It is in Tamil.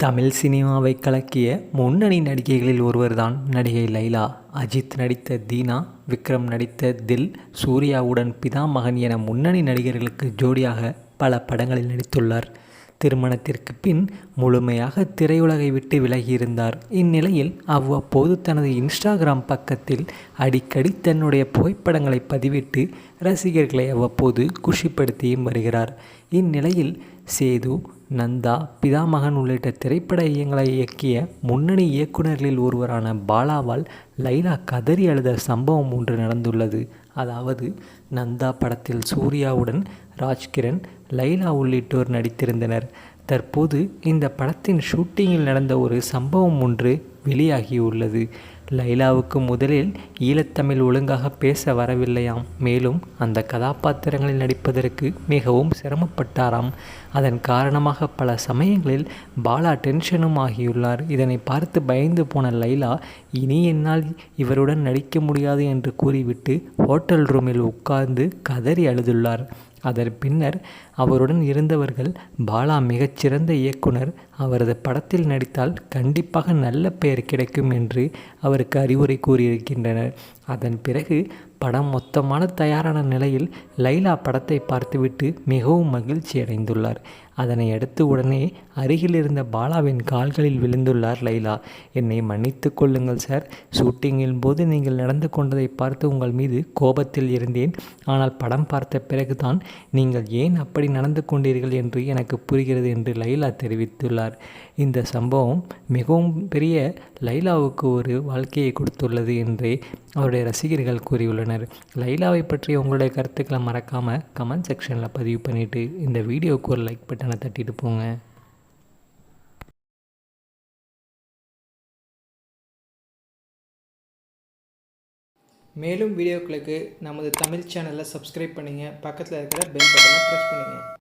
தமிழ் சினிமாவை கலக்கிய முன்னணி நடிகைகளில் ஒருவர்தான் நடிகை லைலா. அஜித் நடித்த தீனா விக்ரம் நடித்த தில் சூர்யாவுடன் பிதாமகன் என முன்னணி நடிகர்களுக்கு ஜோடியாக பல படங்களில் நடித்துள்ளார். திருமணத்திற்கு பின் முழுமையாக திரையுலகை விட்டு விலகியிருந்தார். இந்நிலையில் அவ்வப்போது தனது இன்ஸ்டாகிராம் பக்கத்தில் அடிக்கடி தன்னுடைய புகைப்படங்களை பதிவிட்டு ரசிகர்களை அவ்வப்போது குஷிப்படுத்தியும் வருகிறார். இந்நிலையில் சேது நந்தா பிதாமகன் உள்ளிட்ட திரைப்பட இயங்களை இயக்கிய முன்னணி இயக்குநர்களில் ஒருவரான பாலாவால் லைலா கதறி அழுத சம்பவம் ஒன்று நடந்துள்ளது. அதாவது நந்தா படத்தில் சூர்யாவுடன் ராஜ்கிரண் லைலா உள்ளிட்டோர் நடித்திருந்தனர். தற்போது இந்த படத்தின் ஷூட்டிங்கில் நடந்த ஒரு சம்பவம் ஒன்று வெளியாகியுள்ளது. லைலாவுக்கு முதலில் ஈழத்தமிழ் ஒழுங்காக பேச வரவில்லையாம். மேலும் அந்த கதாபாத்திரங்களில் நடிப்பதற்கு மிகவும் சிரமப்பட்டாராம். அதன் காரணமாக பல சமயங்களில் பாலா டென்ஷனும் ஆகியுள்ளார். இதனை பார்த்து பயந்து போன லைலா இனி என்னால் இவருடன் நடிக்க முடியாது என்று கூறிவிட்டு ஹோட்டல் ரூமில் உட்கார்ந்து கதறி அழுதுள்ளார். அதன் பின்னர் அவருடன் இருந்தவர்கள் பாலா மிகச்சிறந்த இயக்குனர். அவரது படத்தில் நடித்தால் கண்டிப்பாக நல்ல பெயர் கிடைக்கும் என்று அவருக்கு அறிவுரை கூறியிருக்கின்றனர். அதன் பிறகு படம் மொத்தமான தயாரான நிலையில் லைலா படத்தை பார்த்துவிட்டு மிகவும் மகிழ்ச்சி அடைந்துள்ளார். அதனை அடுத்து உடனே அருகில் இருந்த பாலாவின் கால்களில் விழுந்துள்ளார் லைலா. என்னை மன்னித்து கொள்ளுங்கள் சார். ஷூட்டிங்கின் போது நீங்கள் நடந்து கொண்டதை பார்த்து உங்கள் மீது கோபத்தில் இருந்தேன். ஆனால் படம் பார்த்த பிறகுதான் நீங்கள் ஏன் அப்படி நடந்து கொண்டீர்கள் என்று எனக்கு புரிகிறது என்று லைலா தெரிவித்துள்ளார். இந்த சம்பவம் மிகவும் பெரிய லைலாவுக்கு ஒரு வாழ்க்கையை கொடுத்துள்ளது என்றே அவருடைய ரசிகர்கள் கூறியுள்ளனர். லைலாவை பற்றி உங்களுடைய கருத்துக்களை மறக்காமல் கமெண்ட் செக்ஷனில் பதிவு பண்ணிவிட்டு இந்த வீடியோவுக்கு ஒரு லைக் பட்டனை தட்டிட்டு போங்க. மேலும் வீடியோக்களுக்கு நமது தமிழ் சேனலை சப்ஸ்கிரைப் பண்ணுங்கள் பக்கத்தில் இருக்கிற பெல் பட்டனை ப்ரெஸ் பண்ணுங்கள்